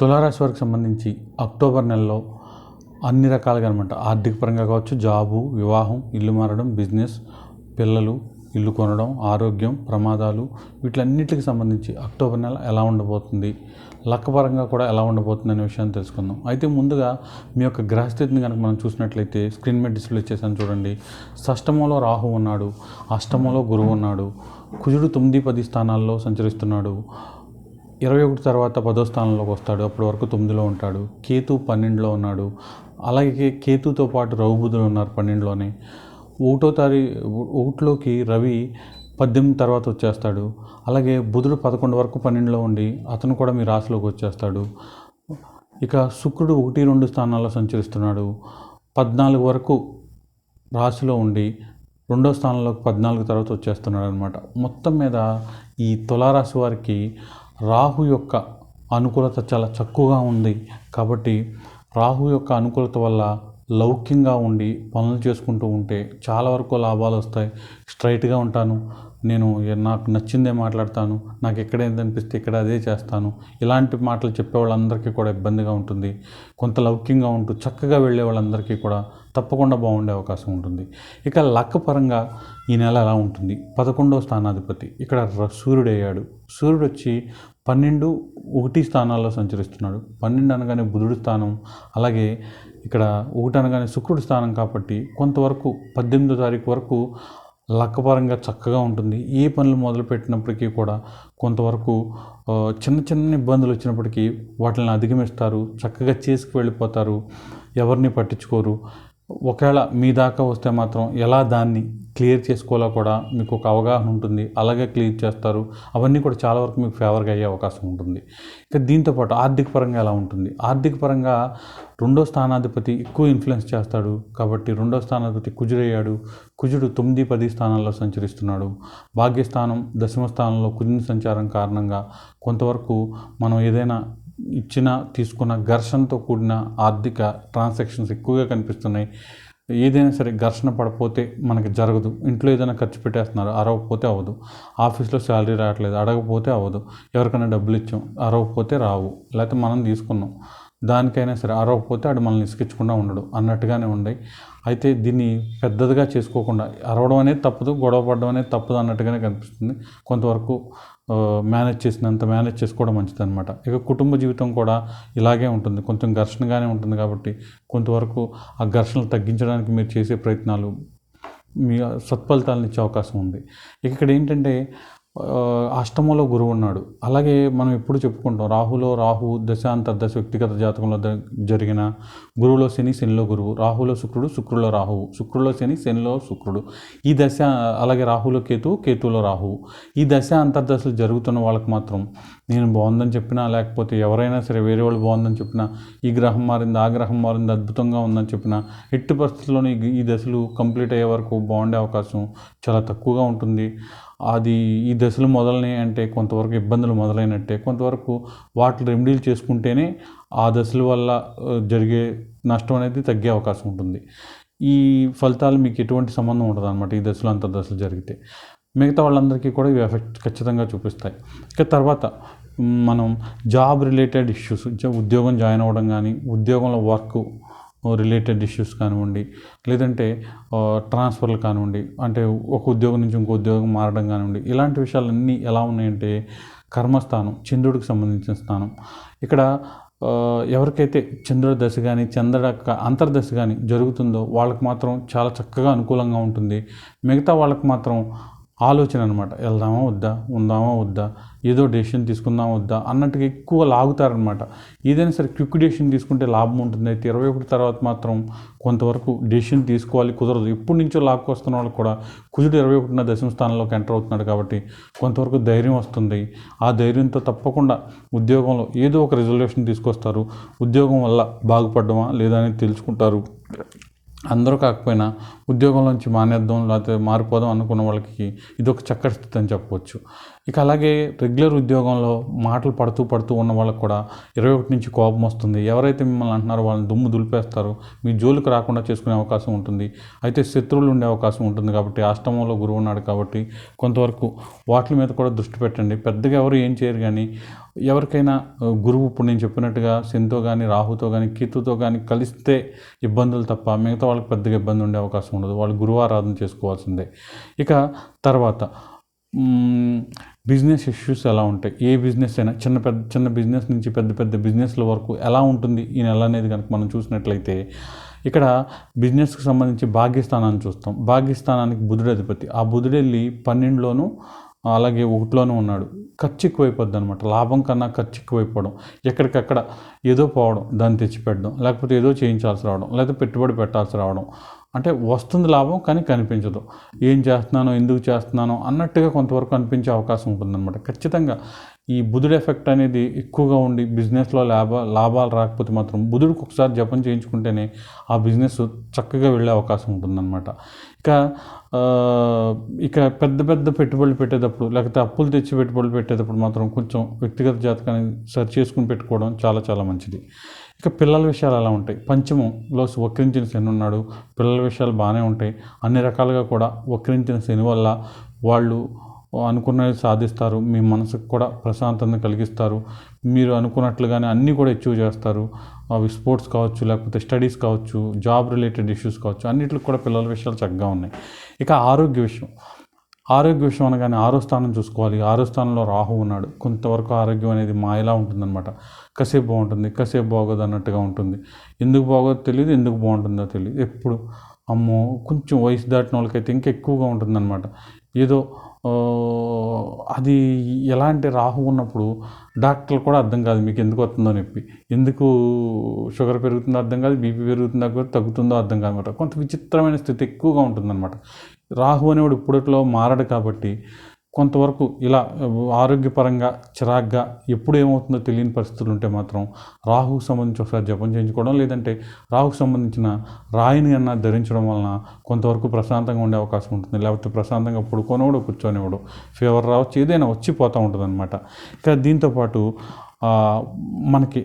తులారాశి వారికి సంబంధించి అక్టోబర్ నెలలో అన్ని రకాలుగా అనమాట ఆర్థిక పరంగా కావచ్చు జాబు వివాహం ఇల్లు మారడం బిజినెస్ పిల్లలు ఇల్లు కొనడం ఆరోగ్యం ప్రమాదాలు వీటిలన్నిటికి సంబంధించి అక్టోబర్ నెల ఎలా ఉండబోతుంది లక్కపరంగా కూడా ఎలా ఉండబోతుంది అనే విషయాన్ని తెలుసుకుందాం. అయితే ముందుగా మీ యొక్క గ్రహస్థితిని కనుక మనం చూసినట్లయితే స్క్రీన్ మీద డిస్ప్లే చేశాను చూడండి. షష్టమంలో రాహు ఉన్నాడు అష్టమంలో గురువు ఉన్నాడు కుజుడు తొమ్మిది పది స్థానాల్లో సంచరిస్తున్నాడు ఇరవై ఒకటి తర్వాత పదో స్థానంలోకి వస్తాడు. అప్పటి వరకు తొమ్మిదిలో ఉంటాడు. కేతు పన్నెండులో ఉన్నాడు. అలాగే కేతుతో పాటు రవి ఉన్నారు పన్నెండులోనే. ఒకటో తారీఖు ఒకటిలోకి రవి పద్దెనిమిది తర్వాత వచ్చేస్తాడు. అలాగే బుధుడు పదకొండు వరకు పన్నెండులో ఉండి అతను కూడా మీ రాశిలోకి వచ్చేస్తాడు. ఇక శుక్రుడు ఒకటి రెండు స్థానాల్లో సంచరిస్తున్నాడు. పద్నాలుగు వరకు రాశిలో ఉండి రెండో స్థానంలోకి పద్నాలుగు తర్వాత వచ్చేస్తున్నాడు అనమాట మొత్తం మీద ఈ తులారాశి వారికి రాహు యొక్క అనుకూలత చాలా తక్కువగా ఉంది కాబట్టి రాహు యొక్క అనుకూలత వల్ల లౌక్యంగా ఉండి పనులు చేసుకుంటూ ఉంటే చాలా వరకు లాభాలు వస్తాయి. స్ట్రైట్గా ఉంటాను. నేను నాకు నచ్చిందే మాట్లాడతాను. నాకు ఎక్కడ ఏది అనిపిస్తే ఇక్కడ అదే చేస్తాను. ఇలాంటి మాటలు చెప్పే వాళ్ళందరికీ కూడా ఇబ్బందిగా ఉంటుంది. కొంత లౌక్యంగా ఉంటూ చక్కగా వెళ్ళే వాళ్ళందరికీ కూడా తప్పకుండా బాగుండే అవకాశం ఉంటుంది. ఇక లక్క పరంగా ఈ నెల ఎలా ఉంటుంది? పదకొండవ స్థానాధిపతి ఇక్కడ ర- సూర్యుడు అయ్యాడు. సూర్యుడు వచ్చి పన్నెండు ఒకటి స్థానాల్లో సంచరిస్తున్నాడు. పన్నెండు అనగానే బుధుడు స్థానం అలాగే ఇక్కడ ఒకటి అనగానే శుక్రుడి స్థానం కాబట్టి కొంతవరకు పద్దెనిమిదో తారీఖు వరకు లక్కపరంగా చక్కగా ఉంటుంది. ఏ పనులు మొదలుపెట్టినప్పటికీ కూడా కొంతవరకు చిన్న చిన్న ఇబ్బందులు వచ్చినప్పటికీ వాటిని అధిగమిస్తారు చక్కగా చేసుకు వెళ్ళిపోతారు ఎవరిని పట్టించుకోరు. ఒకవేళ మీ దాకా వస్తే మాత్రం ఎలా దాన్ని క్లియర్ చేసుకోవాలో కూడా మీకు ఒక అవగాహన ఉంటుంది. అలాగే క్లియర్ చేస్తారు. అవన్నీ కూడా చాలా వరకు మీకు ఫేవర్గా అయ్యే అవకాశం ఉంటుంది. ఇక దీంతోపాటు ఆర్థిక పరంగా ఎలా ఉంటుంది? ఆర్థిక పరంగా రెండో స్థానాధిపతి ఎక్కువ ఇన్ఫ్లుయెన్స్ చేస్తాడు. కాబట్టి రెండో స్థానాధిపతి కుజుడయ్యాడు కుజుడు తొమ్మిది పది స్థానాల్లో సంచరిస్తున్నాడు. భాగ్యస్థానం దశమ స్థానంలో కుజుని సంచారం కారణంగా కొంతవరకు మనం ఏదైనా ఇచ్చిన తీసుకున్న ఘర్షణతో కూడిన ఆర్థిక ట్రాన్సాక్షన్స్ ఎక్కువగా కనిపిస్తున్నాయి. ఏదైనా సరే ఘర్షణ పడపోతే మనకి జరగదు. ఇంట్లో ఏదైనా ఖర్చు పెట్టేస్తున్నారు అరవకపోతే అవ్వదు. ఆఫీస్లో శాలరీ రావట్లేదు అడగకపోతే అవ్వదు. ఎవరికైనా డబ్బులు ఇచ్చాం అరవకపోతే రావు. లేకపోతే మనం తీసుకున్నాం. దానికైనా సరే అరవకపోతే ఆడు మనల్ని ఇసుకించకుండా ఉండడు. అన్నట్టుగానే ఉండయి అయితే దీన్ని పెద్దదిగా చేసుకోకుండా అరవడం అనేది తప్పదు గొడవ పడడం అనేది తప్పదు అన్నట్టుగానే కనిపిస్తుంది. కొంతవరకు మేనేజ్ చేసినంత మేనేజ్ చేసుకోవడం మంచిది అనమాట ఇక కుటుంబ జీవితం కూడా ఇలాగే ఉంటుంది. కొంచెం ఘర్షణగానే ఉంటుంది కాబట్టి కొంతవరకు ఆ ఘర్షణలు తగ్గించడానికి మీరు చేసే ప్రయత్నాలు మీ సత్ఫలితాలను ఇచ్చే అవకాశం ఉంది. ఇక ఇక్కడ ఏంటంటే అష్టమంలో గురువు ఉన్నాడు. అలాగే మనం ఎప్పుడు చెప్పుకుంటాం రాహులో రాహు దశ అంతర్దశ వ్యక్తిగత జాతకంలో జరిగిన గురువులో శని శనిలో గురువు రాహులో శుక్రుడు శుక్రులో రాహువు శుక్రులో శని శనిలో శుక్రుడు. ఈ దశ అలాగే రాహులో కేతువు కేతువులో రాహువు. ఈ దశ అంతర్దశలు జరుగుతున్న వాళ్ళకి మాత్రం నేను బాగుందని చెప్పినా లేకపోతే ఎవరైనా సరే వేరే వాళ్ళు బాగుందని చెప్పినా ఈ గ్రహం మారింది ఆ గ్రహం మారింది అద్భుతంగా ఉందని చెప్పినా ఎట్టి పరిస్థితుల్లోనే ఈ దశలు కంప్లీట్ అయ్యే వరకు బాగుండే అవకాశం చాలా తక్కువగా ఉంటుంది. అది ఈ దశలు మొదలైనాయి అంటే కొంతవరకు ఇబ్బందులు మొదలైనట్టే కొంతవరకు వాటిని రెమెడీలు చేసుకుంటేనే ఆ దశల వల్ల జరిగే నష్టం అనేది తగ్గే అవకాశం ఉంటుంది. ఈ ఫలితాలు మీకు ఎటువంటి సంబంధం ఉండదు అనమాట ఈ దశలు అంత దశలు జరిగితే. మిగతా వాళ్ళందరికీ కూడా ఇవి ఎఫెక్ట్ ఖచ్చితంగా చూపిస్తాయి. ఇక తర్వాత మనం జాబ్ రిలేటెడ్ ఇష్యూస్ ఉద్యోగం జాయిన్ అవ్వడం కానీ ఉద్యోగంలో వర్క్ రిలేటెడ్ ఇష్యూస్ కానివ్వండి లేదంటే ట్రాన్స్ఫర్లు కానివ్వండి అంటే ఒక ఉద్యోగం నుంచి ఇంకో ఉద్యోగం మారడం కానివ్వండి ఇలాంటి విషయాలన్నీ ఎలా ఉన్నాయంటే కర్మస్థానం చంద్రుడికి సంబంధించిన స్థానం. ఇక్కడ ఎవరికైతే చంద్రుడి దశ కానీ చంద్రుడ యొక్క అంతర్దశ కానీ జరుగుతుందో వాళ్ళకి మాత్రం చాలా చక్కగా అనుకూలంగా ఉంటుంది. మిగతా వాళ్ళకి మాత్రం ఆలోచన అనమాట వెళ్దామా వద్దా ఉందామా వద్దా ఏదో డెసిషన్ తీసుకుందామా వద్దా అన్నట్టుగా ఎక్కువ లాగుతారనమాట. ఏదైనా సరే క్విక్ డెసిషన్ తీసుకుంటే లాభం ఉంటుంది. అయితే ఇరవై ఒకటి తర్వాత మాత్రం కొంతవరకు డెసిషన్ తీసుకోవాలి కుదరదు. ఎప్పటి నుంచో లాక్కొస్తున్న వాళ్ళు కూడా కుజుడు ఇరవై ఒకటిన దశమ స్థానంలోకి ఎంటర్ అవుతున్నాడు కాబట్టి కొంతవరకు ధైర్యం వస్తుంది. ఆ ధైర్యంతో తప్పకుండా ఉద్యోగంలో ఏదో ఒక రిజల్యూషన్ తీసుకొస్తారు. ఉద్యోగం వల్ల బాగుపడ్డమా లేదా అనేది తెలుసుకుంటారు. అందరూ కాకపోయినా ఉద్యోగంలోంచి మానేద్దాం లేకపోతే మారిపోదాం అనుకున్న వాళ్ళకి ఇది ఒక చక్కటి స్థితి అని చెప్పవచ్చు. ఇక అలాగే రెగ్యులర్ ఉద్యోగంలో మాటలు పడుతూ పడుతూ ఉన్న వాళ్ళకి కూడా ఇరవై ఒకటి నుంచి కోపం వస్తుంది. ఎవరైతే మిమ్మల్ని అంటున్నారో వాళ్ళని దుమ్ము దులిపేస్తారు. మీ జోలికి రాకుండా చేసుకునే అవకాశం ఉంటుంది. అయితే శత్రువులు ఉండే అవకాశం ఉంటుంది కాబట్టి అష్టమంలో గురువు ఉన్నాడు కాబట్టి కొంతవరకు వాటి మీద కూడా దృష్టి పెట్టండి. పెద్దగా ఎవరు ఏం చేయరు కానీ ఎవరికైనా గురువు ఇప్పుడు నేను చెప్పినట్టుగా శనితో కానీ రాహుతో కానీ కీర్తుతో కానీ కలిస్తే ఇబ్బందులు తప్ప మిగతా వాళ్ళకి పెద్దగా ఇబ్బంది ఉండే అవకాశం ఉండదు. వాళ్ళు గురువు ఆరాధన చేసుకోవాల్సిందే. ఇక తర్వాత బిజినెస్ ఇష్యూస్ ఎలా ఉంటాయి? ఏ బిజినెస్ అయినా చిన్న పెద్ద చిన్న బిజినెస్ నుంచి పెద్ద పెద్ద బిజినెస్ల వరకు ఎలా ఉంటుంది? ఈ నెల అనేది కనుక మనం చూసినట్లయితే ఇక్కడ బిజినెస్కి సంబంధించి భాగ్యస్థానాన్ని చూస్తాం. భాగ్యస్థానానికి బుధుడు అధిపతి. ఆ బుధుడు వెళ్ళి అలాగే ఒకటిలోనూ ఉన్నాడు. ఖర్చు ఎక్కువైపోద్ది అనమాట లాభం కన్నా ఖర్చు ఎక్కువైపోవడం ఎక్కడికక్కడ ఏదో పోవడం దాన్ని తెచ్చిపెట్టడం. లేకపోతే ఏదో చేయించాల్సి రావడం. లేకపోతే పెట్టుబడి పెట్టాల్సి రావడం. అంటే వస్తుంది లాభం కానీ కనిపించదు. ఏం చేస్తున్నానో ఎందుకు చేస్తున్నానో అన్నట్టుగా కొంతవరకు అనిపించే అవకాశం ఉంటుందన్నమాట. ఖచ్చితంగా ఈ బుధుడు ఎఫెక్ట్ అనేది ఎక్కువగా ఉండి బిజినెస్లో లాభ లాభాలు రాకపోతే మాత్రం బుధుడికి ఒకసారి జపం చేయించుకుంటేనే ఆ బిజినెస్ చక్కగా వెళ్ళే అవకాశం ఉంటుందన్నమాట. ఇక ఇక పెద్ద పెద్ద పెట్టుబడులు పెట్టేటప్పుడు లేకపోతే అప్పులు తెచ్చి పెట్టుబడులు పెట్టేటప్పుడు మాత్రం కొంచెం వ్యక్తిగత జాతకాన్ని సరి చేసుకుని పెట్టుకోవడం చాలా చాలా మంచిది. ఇక పిల్లల విషయాలు ఎలా ఉంటాయి. పంచమంలో వక్రించిన శని ఉన్నాడు. పిల్లల విషయాలు బాగానే ఉంటాయి. అన్ని రకాలుగా కూడా వక్రించిన శని వల్ల వాళ్ళు అనుకున్నది సాధిస్తారు. మీ మనసుకు కూడా ప్రశాంతతను కలిగిస్తారు. మీరు అనుకున్నట్లుగానే అన్నీ కూడా అచీవ్ చేస్తారు. అవి స్పోర్ట్స్ కావచ్చు లేకపోతే స్టడీస్ కావచ్చు జాబ్ రిలేటెడ్ ఇష్యూస్ కావచ్చు అన్నిటికి కూడా పిల్లల విషయాలు చక్కగా ఉన్నాయి. ఇక ఆరోగ్య విషయం. ఆరోగ్య విషయం అనగానే ఆరో స్థానం చూసుకోవాలి. ఆరో స్థానంలో రాహు ఉన్నాడు. కొంతవరకు ఆరోగ్యం అనేది మాయలా ఉంటుందన్నమాట. కసేపు బాగుంటుంది కసేపు బాగోదు అన్నట్టుగా ఉంటుంది. ఎందుకు బాగోదో తెలియదు ఎందుకు బాగుంటుందో తెలియదు ఎప్పుడు? అమ్మో కొంచెం వయసు దాటిన వాళ్ళకైతే ఇంకా ఎక్కువగా ఉంటుందన్నమాట. ఏదో అది ఎలా అంటే రాహు ఉన్నప్పుడు డాక్టర్లు కూడా అర్థం కాదు మీకు ఎందుకు వస్తుందో నొప్పి ఎందుకు షుగర్ పెరుగుతుందో అర్థం కాదు బీపీ పెరుగుతుందో కూడా తగ్గుతుందో అర్థం కాదనమాట కొంత విచిత్రమైన స్థితి ఎక్కువగా ఉంటుందన్నమాట. రాహు అనేవాడు ఇప్పుడట్లో మారడు కాబట్టి కొంతవరకు ఇలా ఆరోగ్యపరంగా చిరాగ్గా ఎప్పుడు ఏమవుతుందో తెలియని పరిస్థితులు ఉంటే మాత్రం రాహుకు సంబంధించి ఒకసారి జపం చేయించుకోవడం లేదంటే రాహుకు సంబంధించిన రాయిని అన్న ధరించడం వలన కొంతవరకు ప్రశాంతంగా ఉండే అవకాశం ఉంటుంది. లేకపోతే ప్రశాంతంగా పడుకోనివాడు కూర్చొనివాడు ఫీవర్ రావచ్చు ఏదైనా వచ్చిపోతూ ఉంటుంది అనమాట ఇక దీంతోపాటు మనకి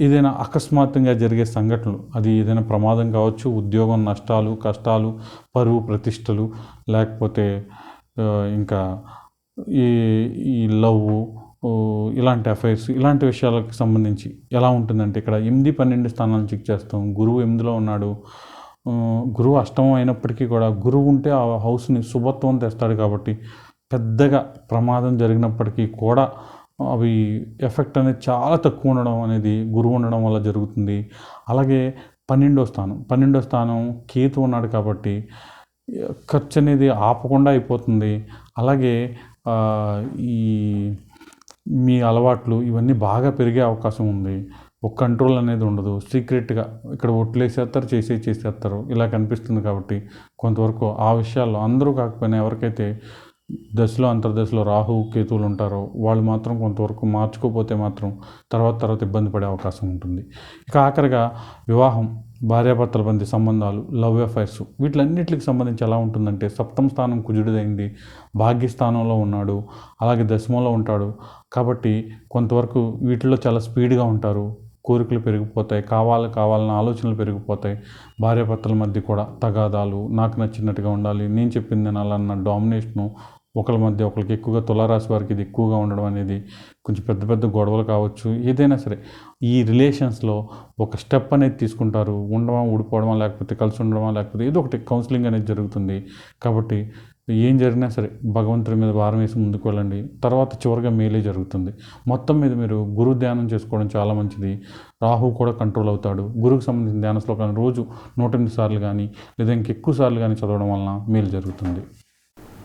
ఏదైనా అకస్మాత్తుగా జరిగే సంఘటనలు అది ఏదైనా ప్రమాదం కావచ్చు ఉద్యోగం నష్టాలు కష్టాలు పరువు ప్రతిష్టలు లేకపోతే ఇంకా ఈ ఈ లవ్ ఇలాంటి అఫైర్స్ ఇలాంటి విషయాలకు సంబంధించి ఎలా ఉంటుందంటే ఇక్కడ ఎనిమిది పన్నెండు స్థానాలు చెక్ చేస్తాం. గురువు ఎనిమిదిలో ఉన్నాడు. గురువు అష్టమం అయినప్పటికీ కూడా గురువు ఉంటే ఆ హౌస్ని శుభత్వం తెస్తాడు కాబట్టి పెద్దగా ప్రమాదం జరిగినప్పటికీ కూడా అవి ఎఫెక్ట్ అనేది చాలా తక్కువ ఉండడం అనేది గురువు ఉండడం వల్ల జరుగుతుంది. అలాగే పన్నెండో స్థానం పన్నెండో స్థానం కేతు ఉన్నాడు కాబట్టి ఖర్చు అనేది ఆపకుండా అయిపోతుంది. అలాగే ఈ మీ అలవాట్లు ఇవన్నీ బాగా పెరిగే అవకాశం ఉంది. ఒక కంట్రోల్ అనేది ఉండదు. సీక్రెట్గా ఇక్కడ ఒట్లేసేస్తారు చేసే చేసేస్తారు. ఇలా కనిపిస్తుంది కాబట్టి కొంతవరకు ఆ విషయాల్లో అందరూ కాకపోయినా ఎవరికైతే దశలో అంతర్దశలో రాహు కేతువులు ఉంటారో వాళ్ళు మాత్రం కొంతవరకు మార్చుకోపోతే మాత్రం తర్వాత తర్వాత ఇబ్బంది పడే అవకాశం ఉంటుంది. ఇక ఆఖరిగా వివాహం భార్యాభర్తల మధ్య సంబంధాలు లవ్ అఫైర్స్ వీటిలన్నిటికి సంబంధించి ఎలా ఉంటుందంటే సప్తమ స్థానం కుజుడిదైంది భాగ్యస్థానంలో ఉన్నాడు అలాగే దశమంలో ఉంటాడు. కాబట్టి కొంతవరకు వీటిలో చాలా స్పీడ్గా ఉంటారు. కోరికలు పెరిగిపోతాయి కావాలి కావాలన్న ఆలోచనలు పెరిగిపోతాయి. భార్యాభర్తల మధ్య కూడా తగాదాలు నాకు నచ్చినట్టుగా ఉండాలి నేను చెప్పింది అనాలన్న డామినేషను ఒకరి మధ్య ఒకరికి ఎక్కువగా తులారాశి వారికి ఇది ఎక్కువగా ఉండడం అనేది కొంచెం పెద్ద పెద్ద గొడవలు కావచ్చు ఏదైనా సరే. ఈ రిలేషన్స్లో ఒక స్టెప్ అనేది తీసుకుంటారు. ఉండడమా ఊడిపోవడమా లేకపోతే కలిసి ఉండడమా లేకపోతే ఏదో ఒకటి కౌన్సిలింగ్ అనేది జరుగుతుంది. కాబట్టి ఏం జరిగినా సరే భగవంతుడి మీద భారం వేసి ముందుకు వెళ్ళండి. తర్వాత చివరిగా మేలే జరుగుతుంది. మొత్తం మీద మీరు గురు ధ్యానం చేసుకోవడం చాలా మంచిది. రాహు కూడా కంట్రోల్ అవుతాడు. గురువుకు సంబంధించిన ధ్యాన శ్లోకాన్ని రోజు నూట ఎనిమిది సార్లు కానీ లేదా ఇంకెక్కువ సార్లు కానీ చదవడం వలన మేలు జరుగుతుంది.